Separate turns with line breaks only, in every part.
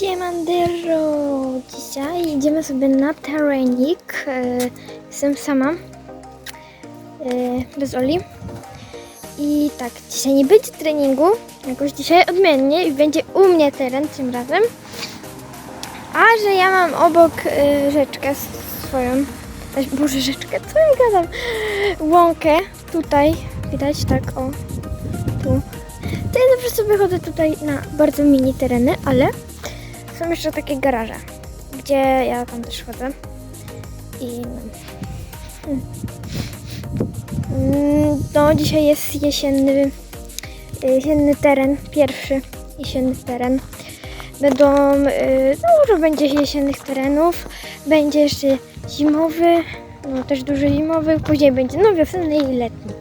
Siemandero! Dzisiaj idziemy sobie na trening. E, Jestem sama. e, Bez Oli. I tak, dzisiaj nie będzie treningu. Jakoś dzisiaj odmiennie i będzie u mnie teren tym razem. A że ja mam obok e, rzeczkę swoją. Boże, rzeczkę, co ja gadam? Łąkę tutaj. Widać, tak, o. Tu. To ja zawsze sobie chodzę tutaj na bardzo mini tereny, ale są jeszcze takie garaże, gdzie ja tam też chodzę. I no. Hmm. Mm, no, dzisiaj jest jesienny, jesienny teren, pierwszy jesienny teren. Będą, y, dużo będzie jesiennych terenów, będzie jeszcze zimowy, no też dużo zimowych, później będzie no wiosenny i letni.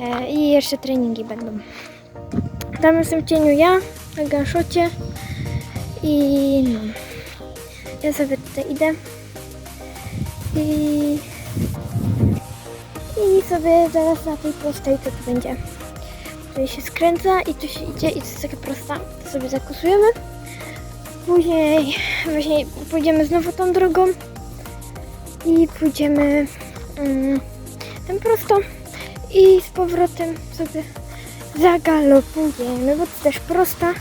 E, I jeszcze treningi będą. Tam jestem w cieniu ja, na ganszocie i no. Ja sobie tutaj idę i, i sobie zaraz na tej prostej co tu będzie. Tutaj się skręca i tu się idzie i to jest taka prosta. To sobie zakusujemy. Później właśnie pójdziemy znowu tą drogą i pójdziemy mm, tym prosto i z powrotem sobie zagalopujemy, bo to też prosta.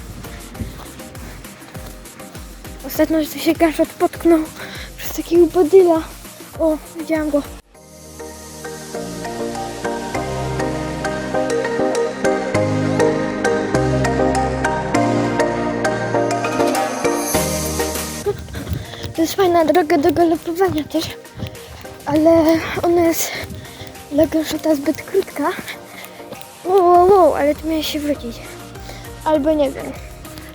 Ostatnio że się gaszot potknął przez takiego bodyla. O, widziałam go. To jest fajna droga do galopowania też, ale ona jest dla gaszota zbyt krótka. Wow, wow, wow, ale tu miałeś się wrócić. Albo nie wiem.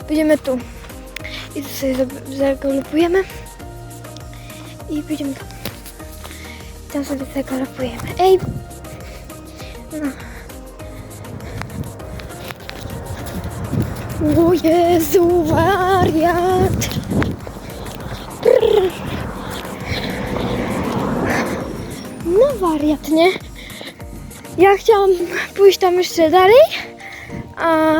Pójdziemy tu. I tu sobie zag- zagalopujemy. I pójdziemy tam. Tam sobie zagalopujemy. Ej! No. O Jezu, wariat! No wariat, nie? Ja chciałam pójść tam jeszcze dalej, a,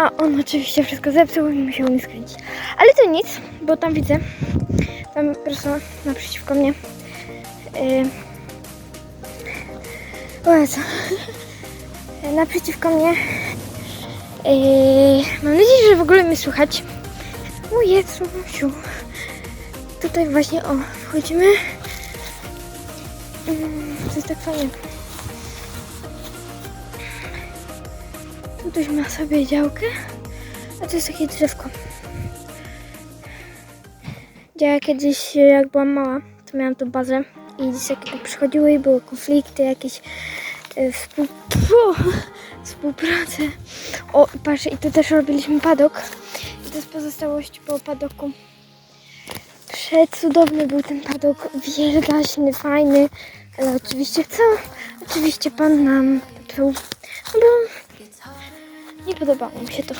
a on oczywiście wszystko zepsuł i musiał mnie skręcić. Ale to nic, bo tam widzę, tam prosto naprzeciwko mnie. Yy, o Jezu. Naprzeciwko mnie. Yy, mam nadzieję, że w ogóle mnie słychać. O Jezu, siu. Tutaj właśnie, o, wchodzimy. Yy, to jest tak fajnie. Ktoś ma sobie działkę, a to jest takie drzewko. Ja kiedyś, jak byłam mała, to miałam tu bazę i dzieciaki przychodziły i były konflikty, jakieś e, współ... Fu, współpracę. O, patrz, i tu też robiliśmy padok. I to jest pozostałość po padoku. Przecudowny był ten padok, wielgaśny, fajny, ale oczywiście co? Oczywiście pan nam popsuł, no nie podobało mi się to.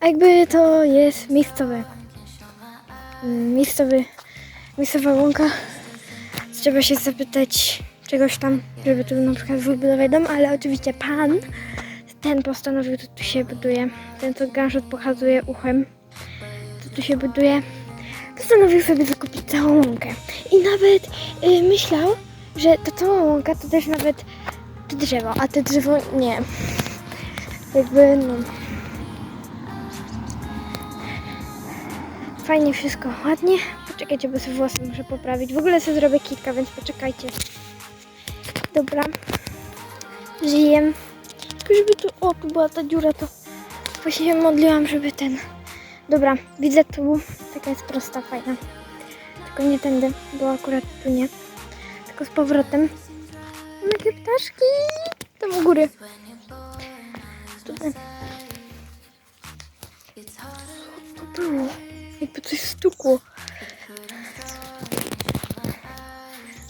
A jakby to jest miejscowe. mm, Miejscowy, miejscowa łąka. Trzeba się zapytać czegoś tam, żeby tu na przykład wybudować dom, ale oczywiście pan, ten postanowił, to tu się buduje. Ten, co gunshot pokazuje uchem, to tu się buduje. Postanowił sobie wykupić całą łąkę. I nawet y, myślał, że ta cała łąka to też nawet to drzewo, a te drzewo nie jakby no. Fajnie wszystko ładnie. Poczekajcie bo sobie włosy muszę poprawić. W ogóle sobie zrobię kilka więc poczekajcie. Dobra. Żyję tylko żeby tu o tu była ta dziura to właśnie się modliłam żeby ten. Dobra widzę tu. Taka jest prosta fajna. Tylko nie tędy bo akurat tu nie. Tylko z powrotem. Jakie ptaszki? Tam u góry. Co to było? Jakby coś stukło.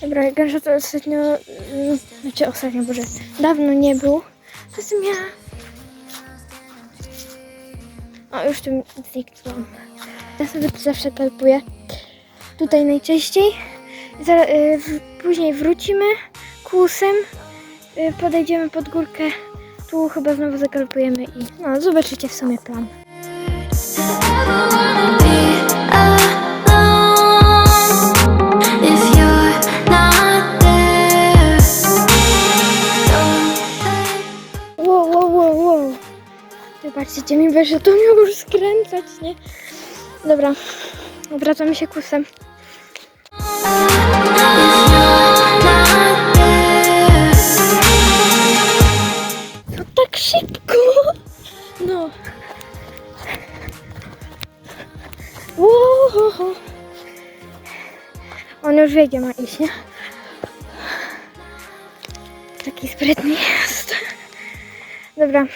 Dobra, Garsza to ostatnio, mm, znaczy ostatnio, boże, dawno nie był. Jestem ja. O, już tu zniknęłam. Ja sobie zawsze kalpuję. Tutaj najczęściej. Zara, y, w, później wrócimy kłusem. Y, podejdziemy pod górkę tu chyba znowu zakalkujemy i no, zobaczycie w sumie plan.
Wow,
wow, wow, wow. Zobaczcie, mi że to miał już skręcać, nie? Dobra, obracamy się kusem. Szybko! No. Wow. On już wie, gdzie ma iść, nie? Taki sprytny jest. Dobra.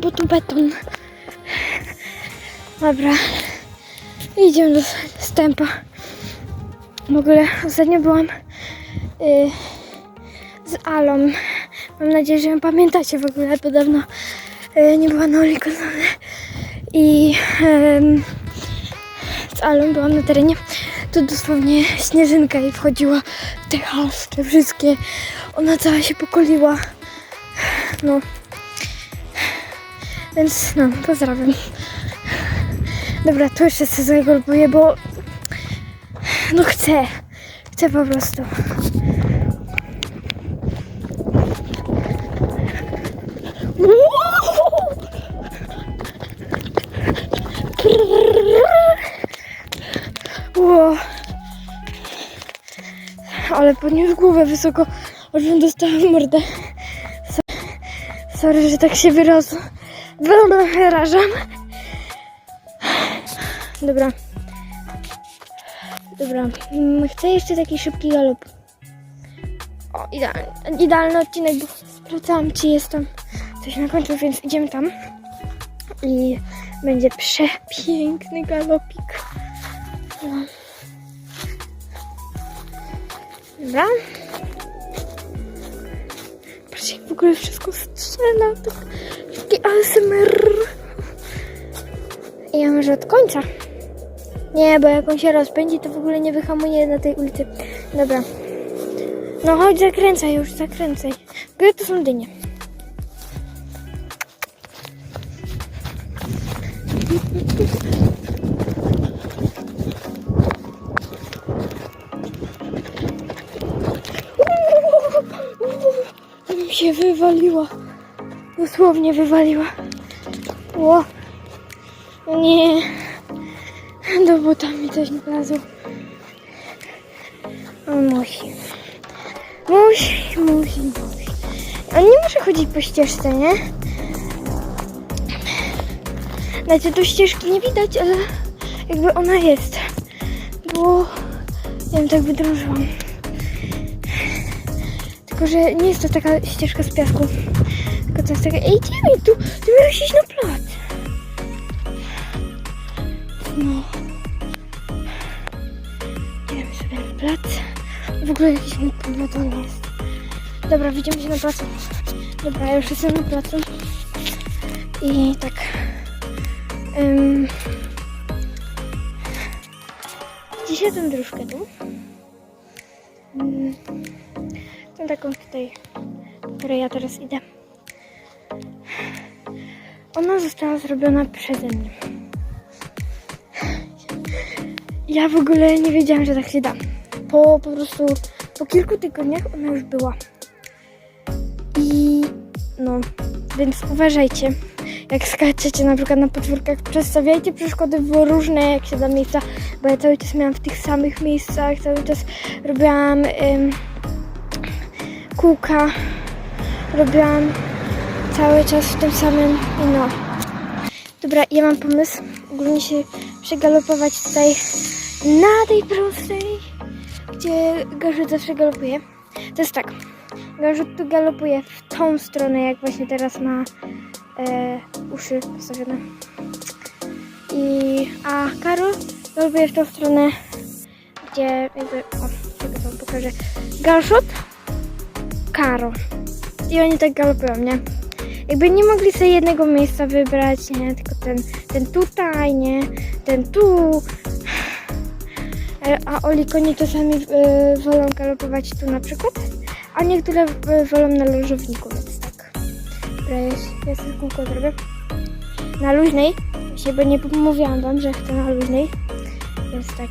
Bo tu beton. Dobra. Idziemy do stępa. W ogóle ostatnio byłam y, z Alą. Mam nadzieję, że ją pamiętacie w ogóle, bo dawno y, nie była na Olikonole. I em, z Alą byłam na terenie. To dosłownie śnieżynka jej wchodziła te wszystkie. Ona cała się pokoliła. No. Więc no, pozdrawiam. Dobra, to jeszcze sobie zagolbuję, bo no chcę. Chcę po prostu. Ło. Ale podniósł głowę wysoko, aż w mordę. So- Sorry, że tak się wyrazu. wyrażam. Dobra. Dobra. mm, Chcę jeszcze taki szybki galop. O, idealny, idealny odcinek, bo sprawdzałam, czy jest tam coś na końcu, więc idziemy tam. I będzie przepiękny galopik. No. Dobra. Patrzcie, w ogóle wszystko strzela. Taki ASMR. I ja może od końca. Nie, bo jak on się rozpędzi, to w ogóle nie wyhamuje na tej ulicy. Dobra. No chodź, zakręcaj już, zakręcaj. Gdzie to są dynie? Mi się wywaliła. Dosłownie wywaliła. Ło. Nie. Do buta mi coś wlazło. Musi. Musi, musi, musi. On nie może chodzić po ścieżce, nie? Znaczy tu ścieżki nie widać, ale jakby ona jest. Bo ja ją tak wydrążyłam. Tylko, że nie jest to taka ścieżka z piasku. Tylko to jest taka... Ej, idziemy tu! Tu miałeś iść na plac. No. W ogóle jakiś podwodzony jest. Dobra, widzimy się na placu. Dobra, ja już jestem na placu. I tak. Um, dzisiaj tę dróżkę tu. Um, tą taką tutaj, której ja teraz idę. Ona została zrobiona przeze mnie. Ja w ogóle nie wiedziałam, że tak się da. Po po prostu po kilku tygodniach ona już była. I no, więc uważajcie. Jak skaczecie na przykład na podwórkach, przestawiajcie przeszkody w różne, jak się da miejsca, bo ja cały czas miałam w tych samych miejscach, cały czas robiłam ym, kółka, robiłam cały czas w tym samym i no. Dobra, ja mam pomysł. Ogólnie się przegalopować tutaj na tej prostej, gdzie Garzut zawsze galopuje. To jest tak. Garzut tu galopuje w tą stronę, jak właśnie teraz ma e, uszy postawione. I, a Karol galopuje w tą stronę, gdzie jakby, o, tego wam pokażę. Garzut, Karol. I oni tak galopują, nie? Jakby nie mogli sobie jednego miejsca wybrać, nie? Tylko ten, ten tutaj, nie? Ten tu. E, a olikonie czasami e, wolą galopować tu na przykład, a niektóre e, wolą na leżowniku, więc tak. Dobra, ja sobie kółko zrobię. Na luźnej, właśnie, bo nie mówiłam wam, że chcę na luźnej, więc tak.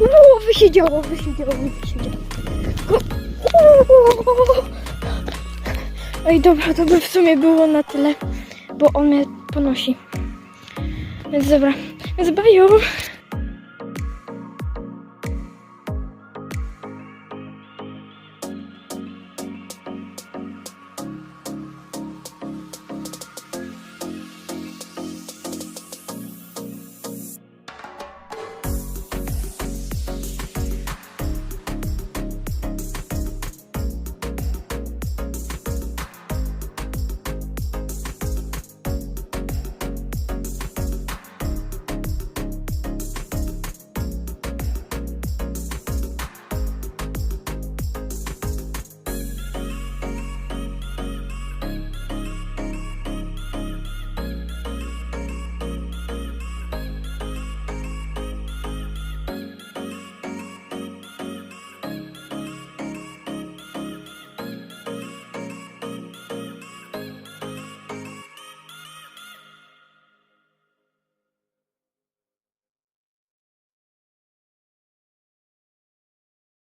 Uuu, wysiedziało, wysiedziało, wysiedziało. Oj, dobra, to by w sumie było na tyle, bo on mnie ponosi. Więc dobra, więc baju.